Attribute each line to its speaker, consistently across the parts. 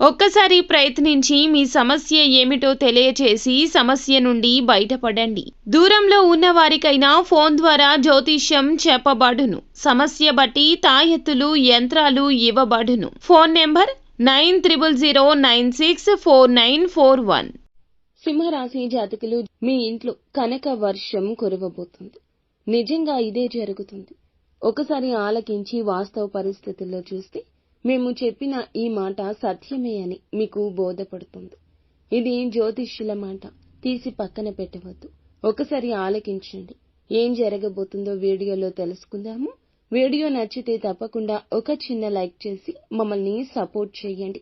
Speaker 1: ఒక్కసారి ప్రయత్నించి మీ సమస్య ఏమిటో తెలియచేసి సమస్య నుండి బయటపడండి. దూరంలో ఉన్న వారికైనా ఫోన్ ద్వారా జ్యోతిష్యం చెప్పబడును. సమస్య బట్టి తాయెత్తులు యంత్రాలు ఇవ్వబడును. Phone number nine triple zero nine six four nine four one.
Speaker 2: సింహరాశి జాతకులు మీ ఇంట్లో కనక వర్షం కురవబోతుంది. నిజంగా ఇదే జరుగుతుంది. ఒకసారి ఆలకించి వాస్తవ పరిస్థితుల్లో చూస్తే మేము చెప్పిన ఈ మాట సత్యమే అని మీకు బోధపడుతుంది. ఇది జ్యోతిష్యుల మాట. తీసి పక్కన పెట్టవద్దు. ఒకసారి ఆలకించండి. ఏం జరగబోతుందో వీడియోలో తెలుసుకుందాము. వీడియో నచ్చితే తప్పకుండా ఒక చిన్న లైక్ చేసి మమ్మల్ని సపోర్ట్ చేయండి.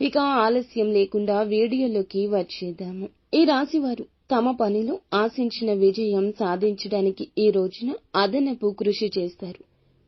Speaker 2: ఇక ఆలస్యం లేకుండా వీడియోలోకి వచ్చేద్దాము. ఈ రాశివారు తమ పనిలో ఆశించిన విజయం సాధించడానికి ఈ రోజున అదనపు కృషి చేస్తారు.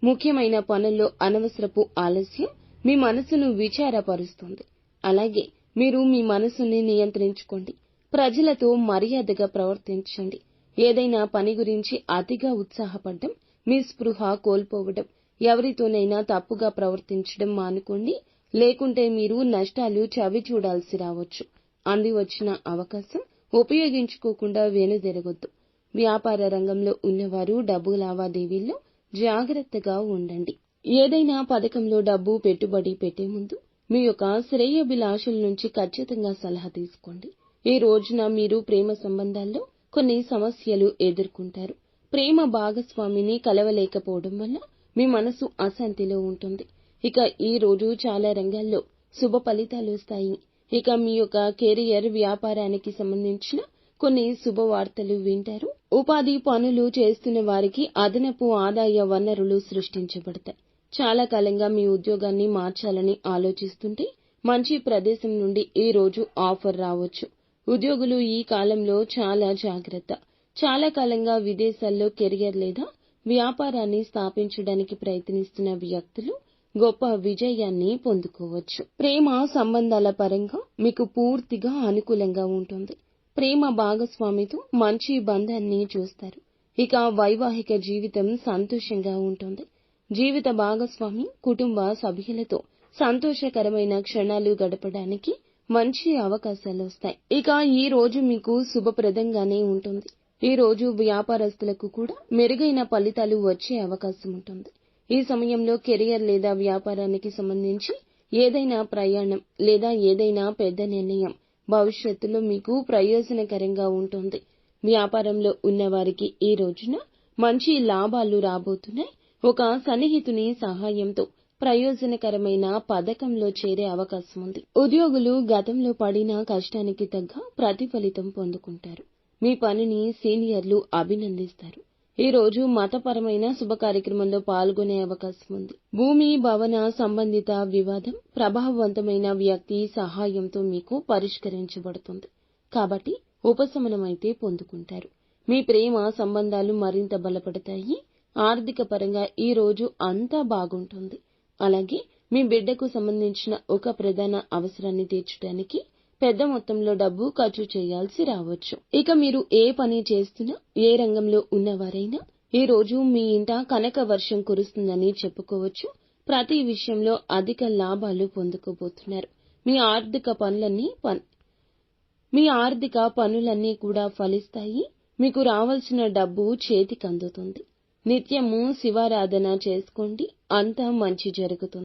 Speaker 2: ముఖ్యమైన పనుల్లో అనవసరపు ఆలస్యం మీ మనసును విచారపరుస్తుంది. అలాగే మీరు మీ మనసుని నియంత్రించుకోండి. ప్రజలతో మర్యాదగా ప్రవర్తించండి. ఏదైనా పని గురించి అతిగా ఉత్సాహపడడం మీ స్పృహ కోల్పోవడం ఎవరితోనైనా తప్పుగా ప్రవర్తించడం మానుకోండి. లేకుంటే మీరు నష్టాలు చవి చూడాల్సి రావచ్చు. అంది వచ్చిన అవకాశం ఉపయోగించుకోకుండా వెనుదిరగొద్దు. వ్యాపార రంగంలో ఉన్నవారు డబ్బు లావాదేవీల్లో జాగ్రత్తగా ఉండండి. ఏదైనా పథకంలో డబ్బు పెట్టుబడి పెట్టే ముందు మీ యొక్క శ్రేయోభిలాషుల నుంచి ఖచ్చితంగా సలహా తీసుకోండి. ఈ రోజున మీరు ప్రేమ సంబంధాల్లో కొన్ని సమస్యలు ఎదుర్కొంటారు. ప్రేమ భాగస్వామిని కలవలేకపోవడం వల్ల మీ మనసు అశాంతిలో ఉంటుంది. ఇక ఈ రోజు చాలా రంగాల్లో శుభ ఫలితాలు వస్తాయి. ఇక మీ యొక్క కెరియర్ వ్యాపారానికి సంబంధించిన కొన్ని శుభవార్తలు వింటారు. ఉపాధి పనులు చేస్తున్న వారికి అదనపు ఆదాయ వనరులు సృష్టించబడతాయి. చాలా కాలంగా మీ ఉద్యోగాన్ని మార్చాలని ఆలోచిస్తుంటే మంచి ప్రదేశం నుండి ఈ రోజు ఆఫర్ రావచ్చు. ఉద్యోగులు ఈ కాలంలో చాలా జాగ్రత్త. చాలా కాలంగా విదేశాల్లో కెరియర్ లేదా వ్యాపారాన్ని స్థాపించడానికి ప్రయత్నిస్తున్న వ్యక్తులు గొప్ప విజయాన్ని పొందుకోవచ్చు. ప్రేమ సంబంధాల పరంగా మీకు పూర్తిగా అనుకూలంగా ఉంటుంది. ప్రేమ భాగస్వామితో మంచి బంధాన్ని చూస్తారు. ఇక వైవాహిక జీవితం సంతోషంగా ఉంటుంది. జీవిత భాగస్వామి కుటుంబ సభ్యులతో సంతోషకరమైన క్షణాలు గడపడానికి మంచి అవకాశాలు వస్తాయి. ఇక ఈ రోజు మీకు శుభప్రదంగానే ఉంటుంది. ఈ రోజు వ్యాపారస్తులకు కూడా మెరుగైన ఫలితాలు వచ్చే అవకాశం ఉంటుంది. ఈ సమయంలో కెరియర్ లేదా వ్యాపారానికి సంబంధించి ఏదైనా ప్రయాణం లేదా ఏదైనా పెద్ద నిర్ణయం భవిష్యత్తులో మీకు ప్రయోజనకరంగా ఉంటుంది. వ్యాపారంలో ఉన్నవారికి ఈ రోజున మంచి లాభాలు రాబోతున్నాయి. ఒక సన్నిహితుని సహాయంతో ప్రయోజనకరమైన పథకంలో చేరే అవకాశం ఉంది ఉద్యోగులు గతంలో పడిన కష్టానికి తగ్గ ప్రతిఫలితం పొందుకుంటారు. మీ పనిని సీనియర్లు అభినందిస్తారు. ఈ రోజు మతపరమైన శుభ కార్యక్రమంలో పాల్గొనే అవకాశం ఉంది భూమి భవన సంబంధిత వివాదం ప్రభావవంతమైన వ్యక్తి సహాయంతో మీకు పరిష్కరించబడుతుంది. కాబట్టి ఉపశమనమైతే పొందుకుంటారు. మీ ప్రేమ సంబంధాలు మరింత బలపడతాయి. ఆర్థిక పరంగా ఈ రోజు అంతా బాగుంటుంది. అలాగే మీ బిడ్డకు సంబంధించిన ఒక ప్రధాన అవసరాన్ని తీర్చడానికి పెద్ద మొత్తంలో డబ్బు ఖర్చు చేయాల్సి రావచ్చు. ఇక మీరు ఏ పని చేస్తున్నా ఏ రంగంలో ఉన్నవారైనా ఈ రోజు మీ ఇంట కనక వర్షం కురుస్తుందని చెప్పుకోవచ్చు. ప్రతి విషయంలో అధిక లాభాలు పొందుకోబోతున్నారు. మీ ఆర్థిక పనులన్నీ మీ ఆర్థిక పనులన్నీ కూడా ఫలిస్తాయి. మీకు రావాల్సిన డబ్బు చేతికి అందుతుంది. నిత్యము శివారాధన చేసుకోండి. అంతా మంచి జరుగుతుంది.